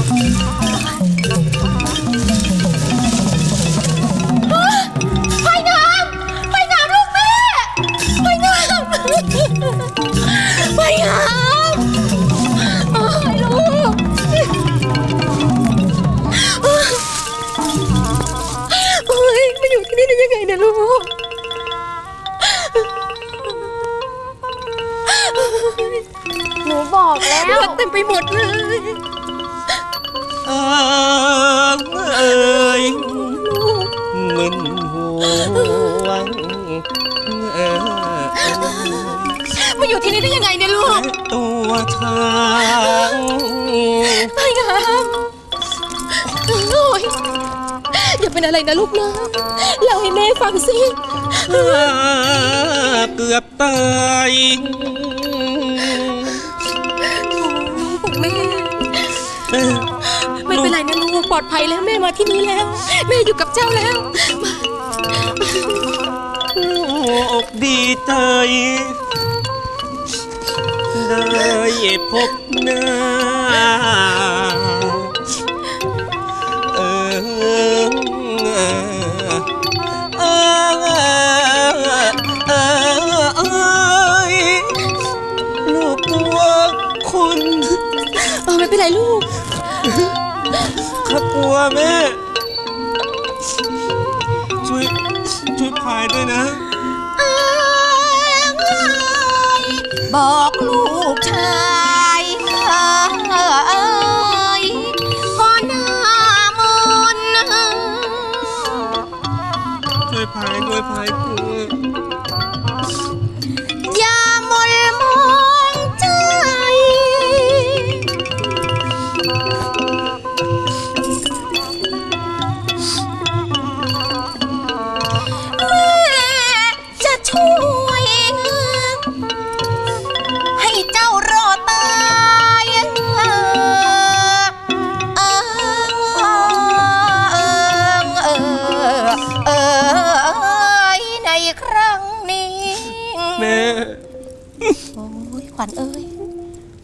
どこ? ตัวช้างไผ่งามโอ้ยอย่าเป็นอะไรนะลูกนะเล่าให้แม่ฟังสิเกือบตายลูกของแม่ ไม่เป็นไรนะลูกปลอดภัยแล้วแม่มาที่นี่แล้ว แม่อยู่กับเจ้าแล้วอกดีใจ ได้พบหน้า เออเออเออเอยลูกกลัวคุณเออไม่เป็นไรลูกข้ากลัวแม่ ช่วย ช่วยพายด้วยนะ บอกลูกชาย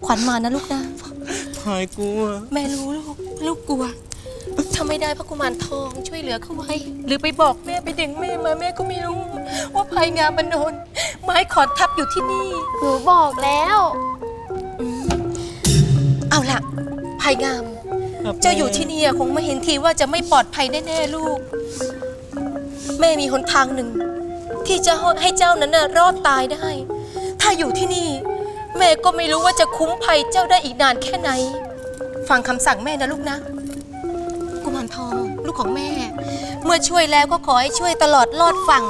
ขวัญมานะลูกนะ พายกลัว แม่รู้ลูก ลูกกลัว ถ้าไม่ได้พระกุมารทองช่วยเหลือเขาไว้ หรือไปบอกแม่ไปดึงแม่มาแม่ก็ไม่รู้ ว่าภัยงามมันโดนไม้ขอนทับอยู่ที่นี่ หนูบอกแล้ว เอาล่ะภัยงาม ครับเจ้าอยู่ที่นี่อะคงไม่เห็นทีว่าจะไม่ปลอดภัยแน่ๆลูก แม่มีหนทางหนึ่ง ที่จะให้เจ้านั้นน่ะรอดตายได้ ถ้าอยู่ที่นี่ แม่ก็ไม่รู้ว่าจะคุ้มภัยเจ้าได้อีกนานแค่ไหน ฟังคำสั่งแม่นะลูกนะ กุมารทองลูกของแม่ เมื่อช่วยแล้วก็ขอให้ช่วยตลอดรอดฝั่ง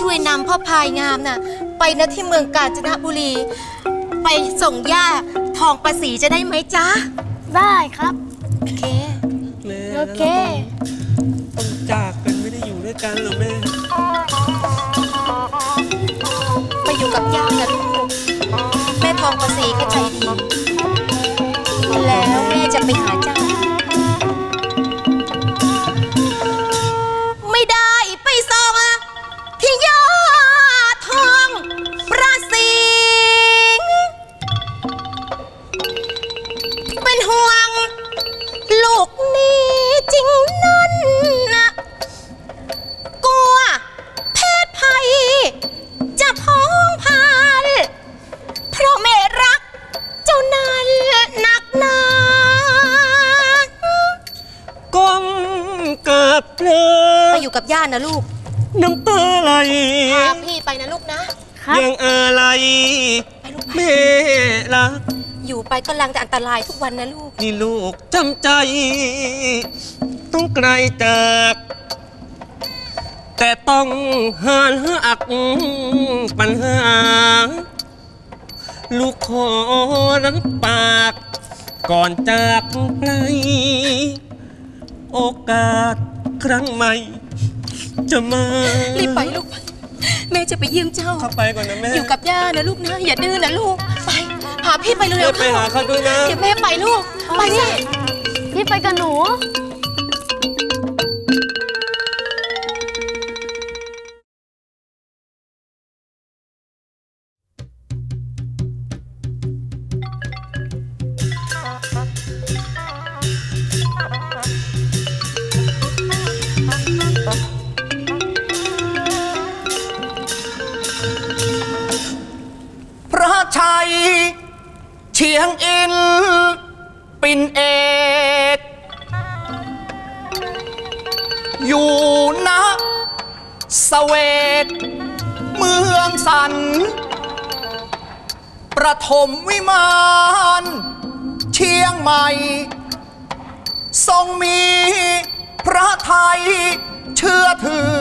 ช่วยนำพ่อพายงามน่ะ ไปนะที่เมืองกาญจนบุรี ไปส่งย่าทองประสีจะได้ไหมจ๊ะ ได้ครับ โอเคแม่โอเค ต้องจากกันไม่ได้อยู่ด้วยกันเหรอแม่ ก็ใจดี แล้วแม่จะไปหาเจ้า ยู่กับย่านะลูก น้ำตาไหลพาพี่ไปนะลูกนะครับยังอะไรไปลูกไปแม่รัก อยู่ไปก็ลังจะอันตรายทุกวันนะลูก นี่ลูกจำใจ ต้องไกลจาก แต่ต้องหานหักปัญหา ลูกขอรับปาก ก่อนจากไป โอกาสครั้งใหม่ จะมารีบไปลูกไปแม่จะไปเยี่ยมเจ้า เข้าไปก่อนนะแม่อยู่กับย่านะลูกนะ อย่าดื้อนะลูก ไป พาพี่ไปเร็เดี๋ยววๆไปหาเขาด้วยนะ เดี๋ยวแม่ไปลูก ไปสิ พี่ไปกับหนู สัน ประถมวิมานเชียงใหม่ ทรงมีพระไทยเชื่อถือ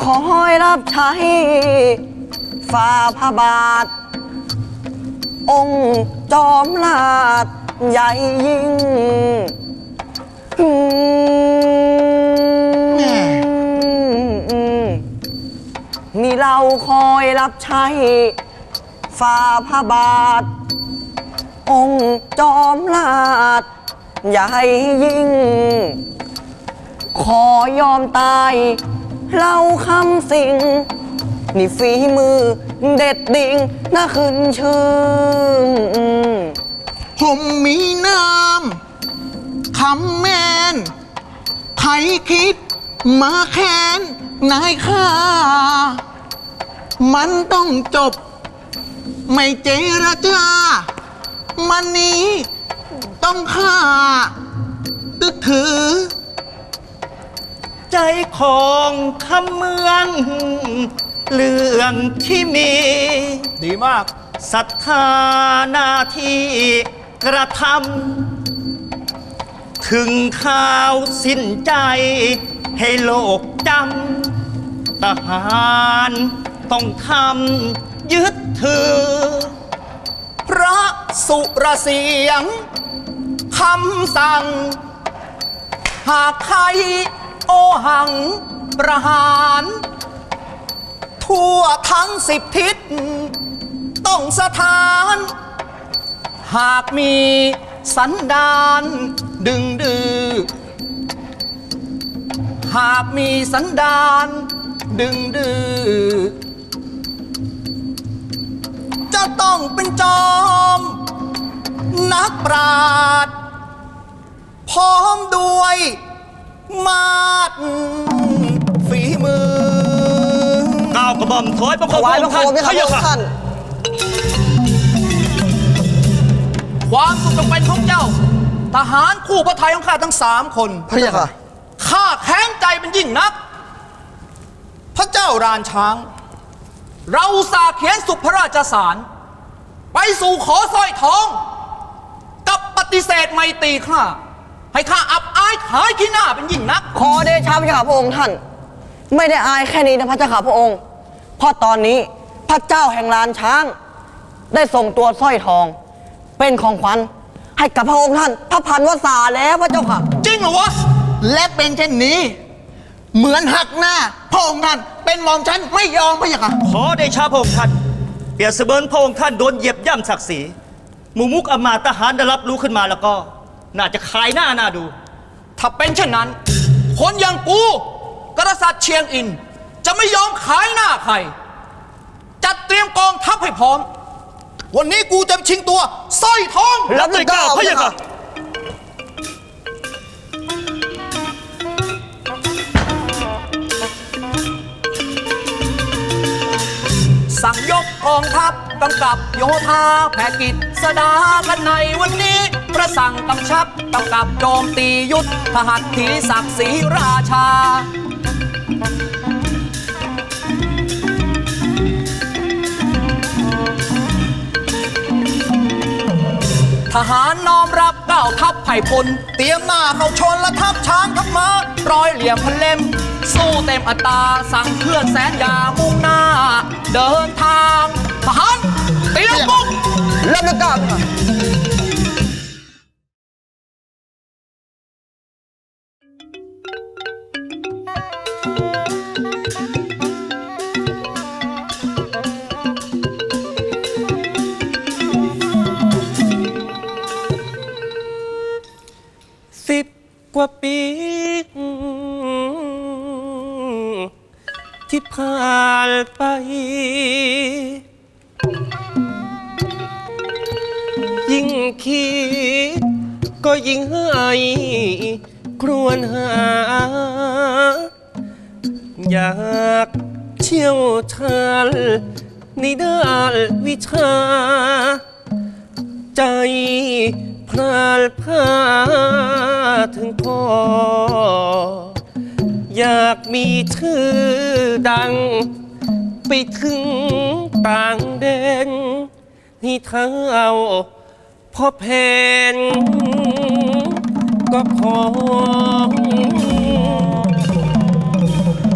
ขอให้รับใช้ฝ่าพระบาท องค์จอมราชใหญ่ยิ่ง มีเราคอยรับใช้ฝ่าพระบาท องค์จอมราชใหญ่ยิ่ง ขอยอมตายเล่าคำสิ่ง นี่ฝีมือเด็ดดิ่งน่าขึ้นชื่อ ผมมีน้ำคำแมนไทยคิดมาแค้น นายข้ามันต้องจบ ไม่เจรจา มันนี้ต้องฆ่า ตึกถือ ใจของคำเมือง เรื่องที่มี ดีมากศรัทธาหน้าที่กระทำถึงข่าวสิ้นใจ ให้โลกจำทหารต้องทำยึดถือ พระสุรเสียงคำสั่ง หากใครโอหังประหาร ทั่วทั้งสิบทิศ ต้องสถาน หากมีสันดานดึงดื้อ หากมีสันดานดึงดื้อจะต้องเป็นจอม นักปราดพร้อมด้วยมาดฝีมือ ก้าวกระหม่อมถอยประคถองวายพพระระองโคค์มท่านพี่ครับพระเจ้าค่ะท่านความสุขจงเป็นของเจ้า ทหารคู่พระไทยของข้าทั้งสามคน พระเจ้าค่ะ ข้าแค้นใจเป็นยิ่งนัก พระเจ้ารานช้าง เราอุตสาห์เขียนสุพระราชสาร ไปสู่ขอสร้อยทอง กับปฏิเสธไม่ตรีข้าให้ข้าอับอายขายขี้หน้าเป็นยิ่งนัก ขอเดชะพระเจ้าค่ะพระองค์ท่าน ไม่ได้อายแค่นี้นะพระเจ้าค่ะพระองค์ เพราะตอนนี้พระเจ้าแห่งลานช้าง ได้ส่งตัวสร้อยทอง เป็นของขวัญให้กับพระองค์ท่าน พระพันวษาแล้วพระเจ้าค่ะ จริงเหรอวะ และเป็นเช่นนี้ เหมือนหักหน้าพระองค์ท่านเป็นหมอมฉันไม่ยอมพระยะค่ะขอได้ชาพระองค์ท่านเปรียบเสมือนพระองค์ท่านโดนเหยียบย่ำศักดิ์ศรีหมูมุกอำมาตย์ทหารได้รับรู้ขึ้นมาแล้วก็ น่าจะขายหน้าหน้าดู ถ้าเป็นเช่นนั้น คนอย่างกูกษัตริย์เชียงอิน จะไม่ยอมขายหน้าใคร จัดเตรียมกองทัพให้พร้อม วันนี้กูจะชิงตัวสร้อยทอง รับด้วยเกล้าพระเจ้าค่ะ สั่งยกกองทัพกำกับโยธาแผ่กิจสดากันในวันนี้พระสั่งกำชับกำกับโจมตียุทธทหารถีศักดิ์ศรีราชาทหารน้อมรับก้าวทัพไผ่พล เตรียมหน้าเข้าชนและทัพช้างทัพม้าร้อยเหลี่ยมพันเล่ม สู้เต็มอัตราสั่งเคลื่อนแสนยามุ่งหน้า เดินทางทหารเตรียมบุกรับด้วยเกล้าพระเจ้าค่ะสิบกว่าปี ที่ผ่านไป ก็ยิ่งให้ครวญหา อยากเชี่ยวชาญในด้านวิชา ใจพรานพาถึงพ่ออยากมีชื่อดัง ไปถึงต่างแดนให้เท้า พ่อแผนก็พอ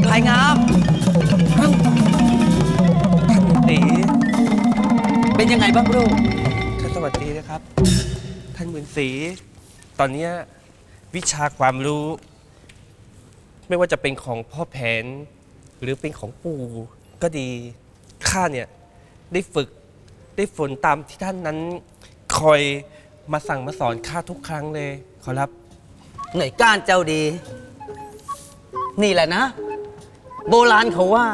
ภายงามตีเป็นยังไงบ้างลูกท่านสวัสดีนะครับ ท่านหมื่นศรีตอนเนี้ยวิชาความรู้ ไม่ว่าจะเป็นของพ่อแผน หรือเป็นของปู่ก็ดีข้าเนี่ยได้ฝึกได้ฝนตามที่ท่านนั้น คอยมาสั่งมาสอนข้าทุกครั้งเลยขอรับ หน่วยก้านเจ้าดี นี่แหละนะ โบราณเขาว่า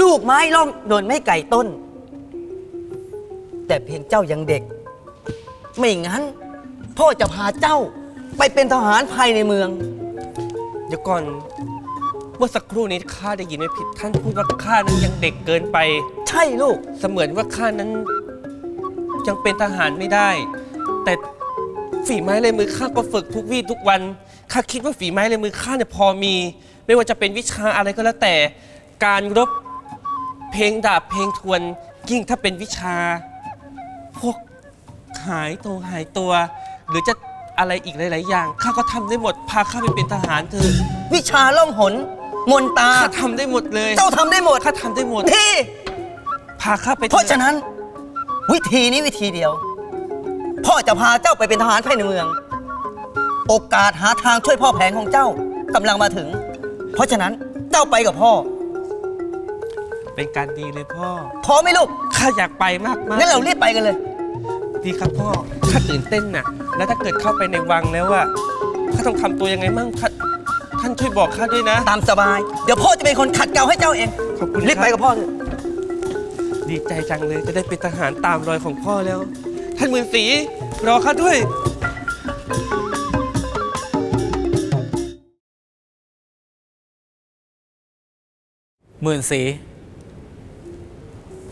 ลูกไม้ล่องโดนไม่ไก่ต้น แต่เพียงเจ้ายังเด็ก ไม่งั้น พ่อจะพาเจ้าไปเป็นทหารภายในเมือง เดี๋ยวก่อน เมื่อสักครู่นี้ข้าได้ยินไม่ผิดท่านพูดว่าข้านั้นยังเด็กเกินไป ใช่ลูก เสมือนว่าข้านั้น ยังเป็นทหารไม่ได้ แต่ฝีไม้ลายมือข้าก็ฝึกทุกวี่ทุกวันข้าคิดว่าฝีไม้ลายมือข้าเนี่ยพอมี ไม่ว่าจะเป็นวิชาอะไรก็แล้วแต่ การรบเพลงดาบเพลงทวนยิ่งถ้าเป็นวิชา พวกหายตัวหายตัว หรือจะอะไรอีกหลาย ๆ อย่างข้าก็ทำได้หมดพาข้าไปเป็นทหารเถอะวิชาล่องหน มนตา ข้าทำได้หมดเลยเจ้าทำได้หมด ข้าทำได้หมด ที่ พาข้าไปถอเพราะฉะนั้น วิธีนี้วิธีเดียว พ่อจะพาเจ้าไปเป็นทหารภายในเมือง โอกาสหาทางช่วยพ่อแผงของเจ้ากำลังมาถึง เพราะฉะนั้นเจ้าไปกับพ่อ เป็นการดีเลยพ่อพร้อมไหมลูก ข้าอยากไปมากมากงั้นเรารีบไปกันเลย ดีครับพ่อ ข้าตื่นเต้นน่ะ แล้วถ้าเกิดเข้าไปในวังแล้วอะข้าต้องทำตัวยังไงมั่งท่านท่านช่วยบอกข้าด้วยนะ ตามสบาย เดี๋ยวพ่อจะเป็นคนขัดเกลาให้เจ้าเอง ขอบคุณรีบไปกับพ่อเถอะ ดีใจจังเลยจะได้เป็นทหารตามรอยของพ่อแล้ว ท่านมือสีรอข้าด้วยหมื่นสี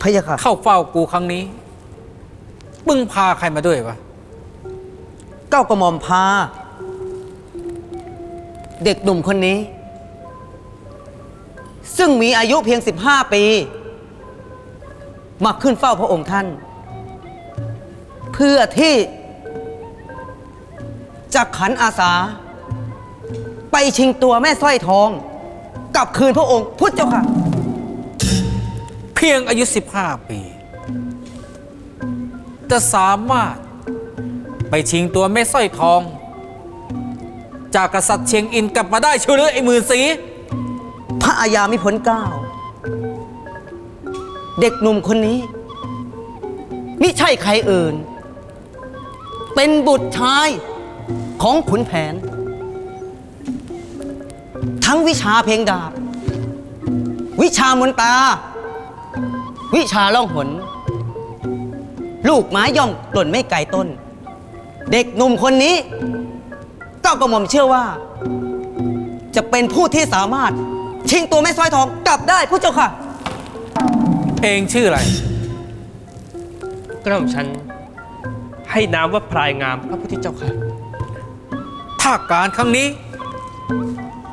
พะยะค่ะเข้าเฝ้ากูครั้งนี้ มึงพาใครมาด้วยวะเก้ากระหม่อมพา เด็กหนุ่มคนนี้ ซึ่งมีอายุเพียง 15 ปี มาขึ้นเฝ้าพระองค์ท่าน เพื่อที่จะขันอาสา ไปชิงตัวแม่สร้อยทองกลับคืนพระองค์พุทธเจ้าค่ะ เพียงอายุ 15 ปี จะสามารถไปชิงตัวแม่สร้อยทอง จากกษัตริย์เชียงอินกลับมาได้เชียวหรือไอ้หมื่นสี พระอาญามิพ้นเกล้า เด็กหนุ่มคนนี้มิใช่ใครอื่น เป็นบุตรชายของขุนแผน ทั้งวิชาเพลงดาบ วิชามนตา วิชาล่องหน ลูกไม้ย่อมหล่นไม่ไกลต้น เด็กหนุ่มคนนี้ ก็กระหม่อมเชื่อว่า จะเป็นผู้ที่สามารถ ชิงตัวแม่สร้อยทองกลับได้ผู้เจ้าค่ะ เองชื่ออะไร กระหม่อมฉันให้นามว่าพลายงามพระพุทธเจ้าค่ะ ถ้าการครั้งนี้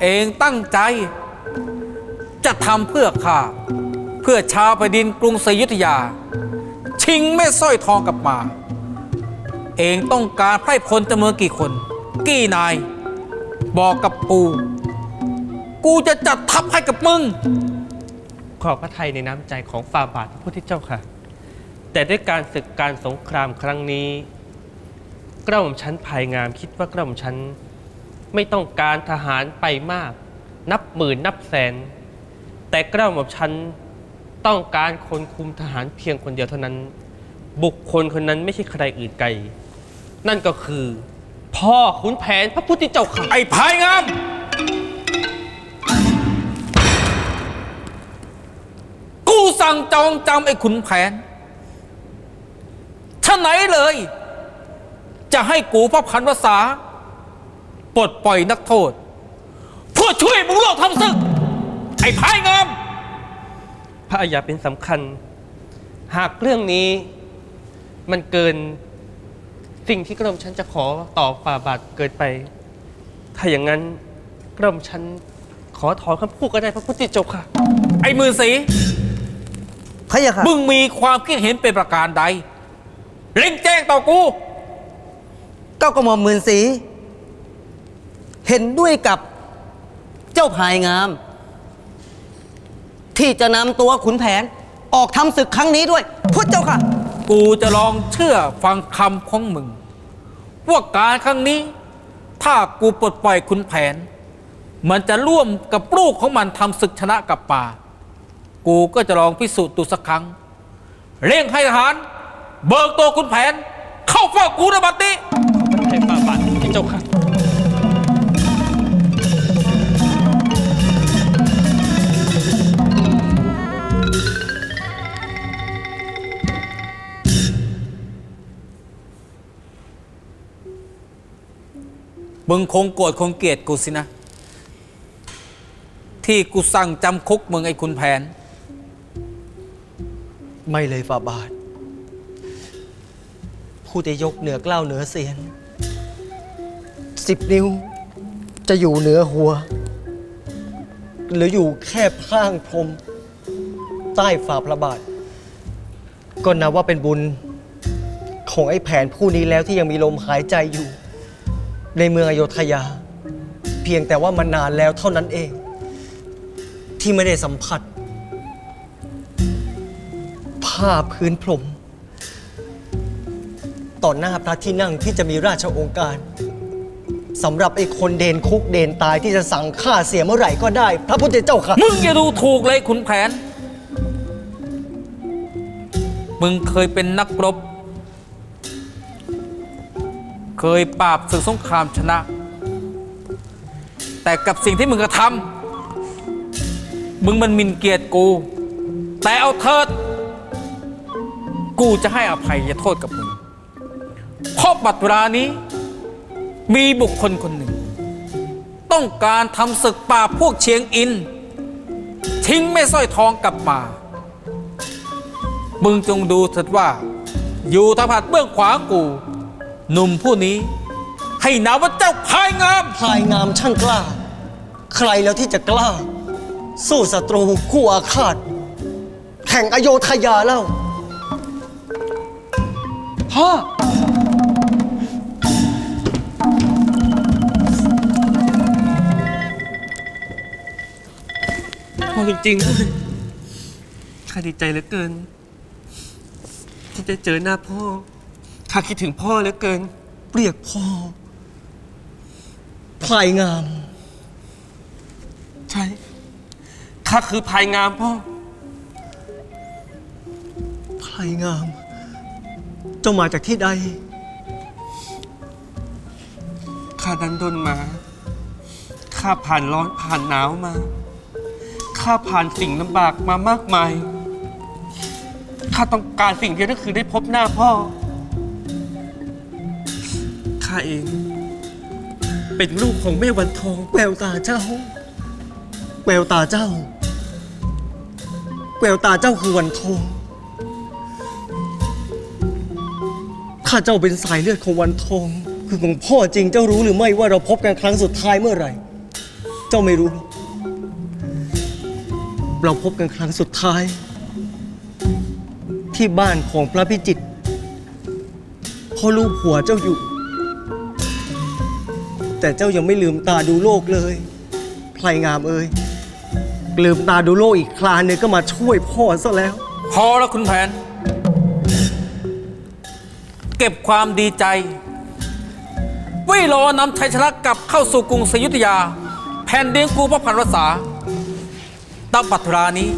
เองตั้งใจ จะทำเพื่อข้าเพื่อชาวแผ่นดินกรุงศรีอยุธยา ชิงแม่สร้อยทองกลับมา เองต้องการไพร่พลจำนวนกี่คน กี่นาย บอกกับปูกูจะจัดทัพให้กับมึง ขอบพระทัยในน้ำใจของฝ่าบาทพระพุทธเจ้าค่ะ แต่ด้วยการศึกการสงครามครั้งนี้ กระหม่อมชั้นภายงามคิดว่ากระหม่อมชั้นไม่ต้องการทหารไปมาก นับหมื่นนับแสน แต่กระหม่อมชั้นต้องการคนคุมทหารเพียงคนเดียวเท่านั้น บุคคลคนนั้นไม่ใช่ใครอื่นไกล นั่นก็คือ พ่อขุนแผนพระพุทธเจ้าค่ะ ไอ้พายงาม สั่งจองจำไอ้ขุนแผนฉะไหนเลย จะให้กูพระพันวษาปลดปล่อยนักโทษ เพื่อช่วยมึงโลกทำศึก ไอ้พายงาม พระอาญาเป็นสำคัญ หากเรื่องนี้มันเกินสิ่งที่กระหม่อมฉันจะขอต่อฝ่าบาทเกินไป ถ้าอย่างนั้นกระหม่อมฉันขอถอนคำพูดก็ได้พระพุทธเจ้าค่ะ ไอ้มือสี พระยะค่ะมึงมีความคิดเห็นเป็นประการใดเร่งแจ้งต่อกูเก้ากระหม่อมหมื่นสี เห็นด้วยกับเจ้าพายงาม ที่จะนำตัวขุนแผนออกทำศึกครั้งนี้ด้วยพุทธเจ้าค่ะ กูจะลองเชื่อฟังคำของมึงว่าการครั้งนี้ ถ้ากูปลดปล่อยคุณแผน มันจะร่วมกับลูกของมันทำศึกชนะกับป่า กูก็จะลองพิสูจน์ตัวสักครั้ง เร่งให้ทหาร เบิกตัวคุณแผน เข้าเฝ้ากูนะบัดนี้ให้ฝ่าบาทพระพุทธเจ้าค่ะมึงคงโกรธคงเกลียดกูสินะ ที่กูสั่งจำคุกมึงไอ้คุณแผน ไม่เลยฝ่าบาท ผู้จะยกเหนือกล้าวเหนือเสียนสิบนิ้ว จะอยู่เหนือหัว หรืออยู่แค่พร่างพรม ใต้ฝ่าพระบาท ก็นับว่าเป็นบุญของไอ้แผนผู้นี้แล้วที่ยังมีลมหายใจอยู่ ในเมืองอโยธยา เพียงแต่ว่ามันนานแล้วเท่านั้นเอง ที่ไม่ได้สัมผัส ผ้าพื้นพรมต่อหน้าพระที่นั่งที่จะมีราชองค์การสำหรับไอ้คนเดนคุกเดนตายที่จะสั่งฆ่าเสียเมื่อไหร่ก็ได้ พระพุทธเจ้าค่ะ มึงอย่าดูถูกเลยขุนแผน มึงเคยเป็นนักรบ เคยปราบศึกสงครามชนะ แต่กับสิ่งที่มึงกระทำมึงมันหมินเกียรติกู แต่เอาเถิด กูจะให้อภัยโทษกับมึงเพราะปัตรานี้ มีบุคคลคนหนึ่ง ต้องการทำศึกป่าพวกเชียงอิน ทิ้งแม่สร้อยทองกลับมา มึงจงดูเถิดว่า อยู่ทางผัดเบื้องขวากู หนุ่มผู้นี้ ให้นามว่าเจ้าพายงาม พลายงามช่างกล้า ใครแล้วที่จะกล้า สู้ศัตรูคู่อาฆาตแข่งอโยธยาเล่า พ่อ พ่อจริงๆด้วยข้าดีใจเหลือเกิน ที่จะเจอหน้าพ่อ ข้าคิดถึงพ่อเหลือเกิน เรียกพ่อพลายงาม ใช่ ข้าคือภายงามพ่อพลายงาม เจ้ามาจากที่ใด ข้าดันดนมา ข้าผ่านร้อนผ่านหนาวมา ข้าผ่านสิ่งลำบากมามากมาย ข้าต้องการสิ่งเดียวก็คือได้พบหน้าพ่อ ข้าเอง เป็นลูกของแม่วันทองแววตาเจ้าแววตาเจ้าแววตาเจ้าคือวันทอง ข้าเจ้าเป็นสายเลือดของวันทอง คือของพ่อจริงเจ้ารู้หรือไม่ว่าเราพบกันครั้งสุดท้ายเมื่อไหร่ เจ้าไม่รู้ เราพบกันครั้งสุดท้าย ที่บ้านของพระพิจิตรพ่อลูกหัวเจ้าอยู่ แต่เจ้ายังไม่ลืมตาดูโลกเลยพลายงามเอ้ยลืมตาดูโลกอีกคลานเนี่ยก็มาช่วยพ่อซะแล้ว พอแล้วคุณแผน เก็บความดีใจไว้รอนำชัยชนะกลับเข้าสู่กรุงศรีอยุธยา แผ่นดินกูพระพันวษาตาปัตรานี้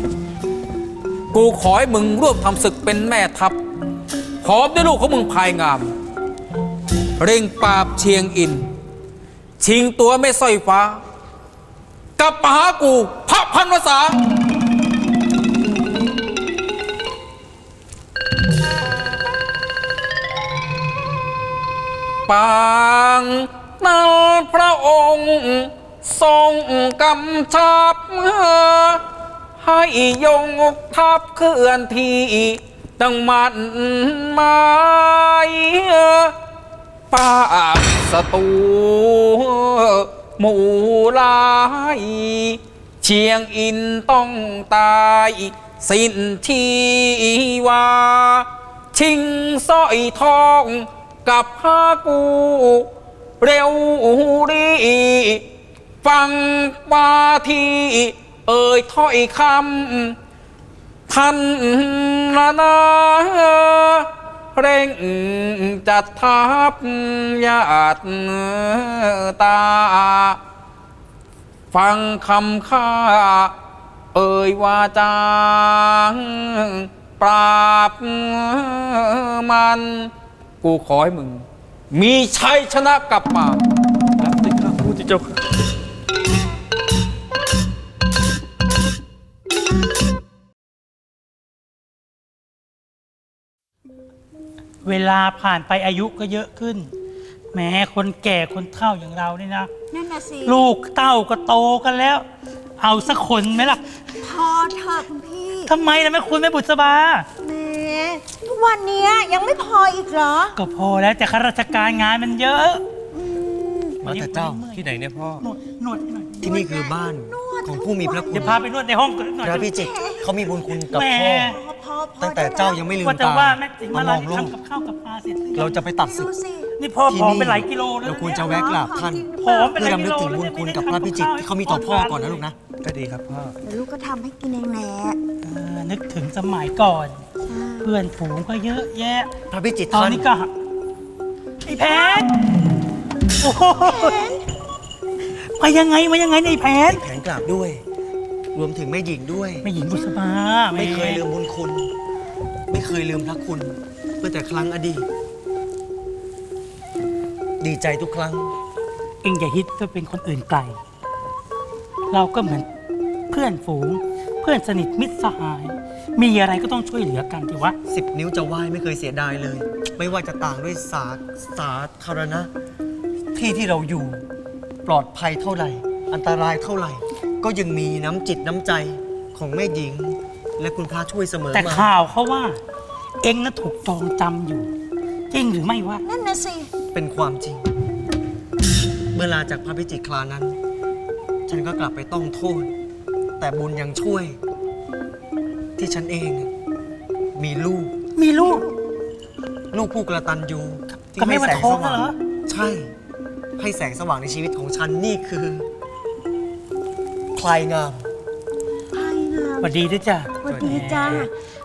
กูขอให้มึงร่วมทำศึกเป็นแม่ทัพพร้อมด้วยลูกของมึงภายงาม เร่งปราบเชียงอิน ชิงตัวแม่สร้อยฟ้า กลับมาหากูพระพันวษา ปางนั้นพระองค์ทรงกำชับให้ยงทัพเคลื่อนที่ตั้งมันหมายปาบศัตรูหมู่ลายเชียงอินต้องตายสิ้นทีวา ชิงสร้อยทอง กับพากู เร็วรีฟังมาทีเอ่ยถ้อยคำท่านนานาเร่งจัดทัพญาติตา ฟังคำข้า เอ่ยวาจาปราบมัน กูขอให้มึง มีชัยชนะกลับมารับสิข้าพูดที่เจ้าค่ะเวลาผ่านไปอายุก็เยอะขึ้นแม้คนแก่คนเฒ่าอย่างเรานี่นะ นั่นน่ะสิลูกเต้าก็โตกันแล้ว เอาสักคนไหมล่ะพอเถอะคุณพี่ทำไมล่ะแม่คุณแม่บุษบาแหม ทุกวันเนี้ยยังไม่พออีกเหรอ ก็พอแล้วแต่ข้าราชการงานมันเยอะมาแต่เจ้าที่ไหนเนี่ยพ่อ นวดนวดให้หน่อยที่นี่คือบ้านของผู้มีพระคุเดี๋ณยวพาไปนวดในห้องก่อนหน่อยพระพิจิตรเขามีบุญคุณกับแหม่พ่อ พอพอตั้งแต่เจ้ายังไม่ลืมว่าแต่ตาว่าแม่สิงห์มามาลามองโลกทำกับข้าวกับปลาเสร็จหอยังเราจะไปตัดศึดูกสินี่พ่อผอมไปหลายกิโลแล้วเราควรเนี่ยจะแวะกราบท่านผอมไปหเพื่อลายรำกิลึกโลถึงบุญคุณกับพระพิจิตรที่เขามีต่อพ่อก่อนนะลูกนะก็ดีครับพ่อ เดี๋ยวลูกก็ทำให้กินเองแหละเออนึกถึงสมัยก่อน ใช่ เพื่อนฝูงก็เยอะแยะ พระพิจิตรตอนท่านนี้ก็หาไอ้แผนโอ้โหมายังไงมายังไงในยไอ้แผนแผนกราบด้วย รวมถึงแม่หญิงด้วย ไม่หญิงบุษบาไม่เคยลืมบุญคุณ ไม่เคยลืมพระคุณเมื่อแต่ครั้งอดีต ดีใจทุกครั้ง เองอย่าฮิตก็เป็นคนอื่นไกล เราก็เหมือนเพื่อนฝูง เพื่อนสนิทมิตรสหาย มีอะไรก็ต้องช่วยเหลือกันทีวะสิบนิ้วจะไหว้ไม่เคยเสียดายเลย ไม่ว่าจะต่างด้วยสาสาธารณะ ที่ที่เราอยู่ปลอดภัยเท่าไหร่ อันตรายเท่าไหร่ ก็ยังมีน้ำจิตน้ำใจของแม่หญิง และคุณพระช่วยเสมอแต่มาข่าวเขาว่า เองน่ะถูกจองจำอยู่ จริงหรือไม่วะนั่นน่ะสิ เป็นความจริง เมื่อลาจากพระพิจิตรคลานั้น ฉันก็กลับไปต้องโทษ แต่บุญยังช่วย ที่ฉันเอง มีลูก มีลูก ลูกผู้กระตันยูที่กับแม่ให้แสงวันทสองน่ะว่างเหรอ ใช่ ให้แสงสว่างในชีวิตของฉันนี่คือพลายงามพายงามสวัสดีด้วยจ้ะสวัสดีจ้า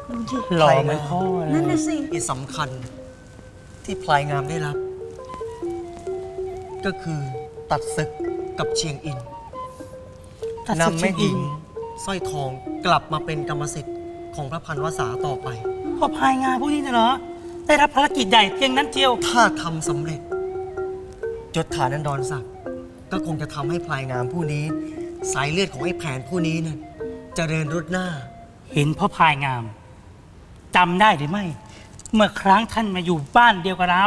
ดูสิหล่อเหมือนพ่อเลนั่นยน่ะสิ ที่สำคัญที่พลายงามได้รับ ก็คือตัดศึกกับเชียงอิน ตัดสินำนแม่หญิงอินสร้อยทองกลับมาเป็นกรรมสิทธิ์ ของพระพันวษาต่อไปพ่อพายงานพวกนี้น่ะเหรอได้รับภารกิจใหญ่เพียงนั้นเจียว ถ้าทำสำเร็จยศฐานันดรศักดิ์ก็คงจะทำให้พลายงามผู้นี้ สายเลือดของไอ้แผนผู้นี้เนี่ยเจริญรุดหน้า เห็นพ่อพายงามจำได้หรือไม่ เมื่อครั้งท่านมาอยู่บ้านเดียวกับเรา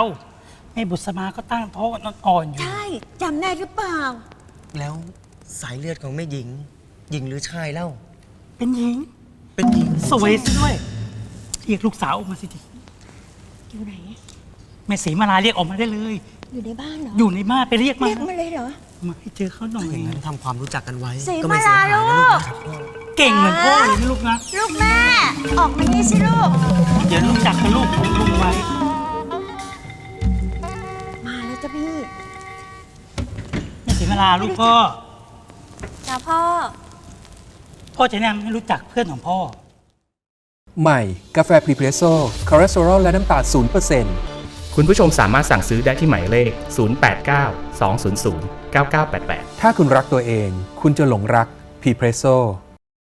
แม่บุษมาก็ตั้งท้องอ่อนๆอยู่ ใช่จำได้หรือเปล่า แล้วสายเลือดของแม่หญิง หญิงหรือชายเล่า เป็นหญิง เป็นหญิงสวยซะด้วย เรียกลูกสาวออกมาสิทีอยู่ไหน แม่ศรีมาลาเรียกออกมาได้เลย อยู่ในบ้านเหรอ อยู่ในบ้านไปเรียกมา เรียกมาเลยเหรอ มาให้เจอเขาหน่อย อย่างนั้นทำความรู้จักกันไว้ ศรีก็ไม่เสียหายมาลานะลูลูก กนะครับพ่อเก่งเหมือนพ่อเลยนะลูกนะ ลูกแม่ ออกมานี่สิลูก เดี๋ยวรู้จักกับลูกของลุงไว้ มาแล้วจ้ะพี่แม่ศรีมาลาลูกพ่อจ้าพ่อ พ่อจะแนะนำให้รู้จักเพื่อนของพ่อ ใหม่ กาแฟพรีเพรสโซ่คอเลสเตอรอลและน้ำตาล0%คุณผู้ชมสามารถสั่งซื้อได้ที่หมายเลข 089 200 9988 ถ้าคุณรักตัวเอง คุณจะหลงรักพรีเพรสโซ่